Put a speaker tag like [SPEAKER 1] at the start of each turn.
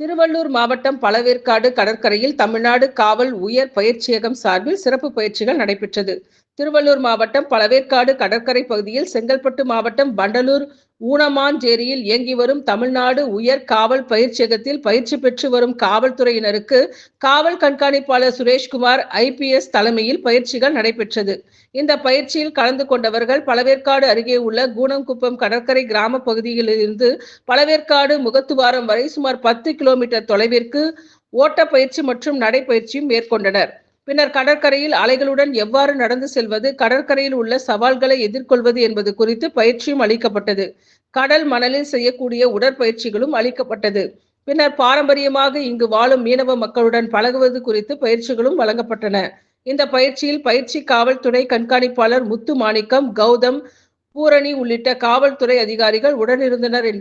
[SPEAKER 1] திருவள்ளூர் மாவட்டம் பழவேற்காடு கடற்கரையில் தமிழ்நாடு காவல் உயர் பயிற்சியகம் சார்பில் சிறப்பு பயிற்சிகள் நடைபெற்றது. திருவள்ளூர் மாவட்டம் பழவேற்காடு கடற்கரை பகுதியில் செங்கல்பட்டு மாவட்டம் வண்டலூர் ஊனமாஞ்சேரியில் இயங்கி வரும் தமிழ்நாடு உயர் காவல் பயிற்சியகத்தில் பயிற்சி பெற்று வரும் காவல்துறையினருக்கு காவல் கண்காணிப்பாளர் சுரேஷ்குமார் ஐபிஎஸ் தலைமையில் பயிற்சிகள் நடைபெற்றது. இந்த பயிற்சியில் கலந்து கொண்டவர்கள் பழவேற்காடு அருகே உள்ள கூனங்குப்பம் கடற்கரை கிராம பகுதியிலிருந்து பழவேற்காடு முகத்துவாரம் வரை சுமார் பத்து கிலோமீட்டர் தொலைவிற்கு ஓட்டப்பயிற்சி மற்றும் நடைப்பயிற்சியும் மேற்கொண்டனர். பின்னர் கடற்கரையில் அலைகளுடன் எவ்வாறு நடந்து செல்வது கடற்கரையில் உள்ள சவால்களை எதிர்கொள்வது என்பது குறித்து பயிற்சியும் அளிக்கப்பட்டது. கடல் மணலில் செய்யக்கூடிய உடற்பயிற்சிகளும் அளிக்கப்பட்டது. பின்னர் பாரம்பரியமாக இங்கு வாழும் மீனவ மக்களுடன் பழகுவது குறித்து பயிற்சிகளும் வழங்கப்பட்டன. இந்த பயிற்சியில் பயிற்சி காவல்துறை கண்காணிப்பாளர் முத்து மாணிக்கம் கௌதம் பூரணி உள்ளிட்ட காவல்துறை அதிகாரிகள் உடனிருந்தனர்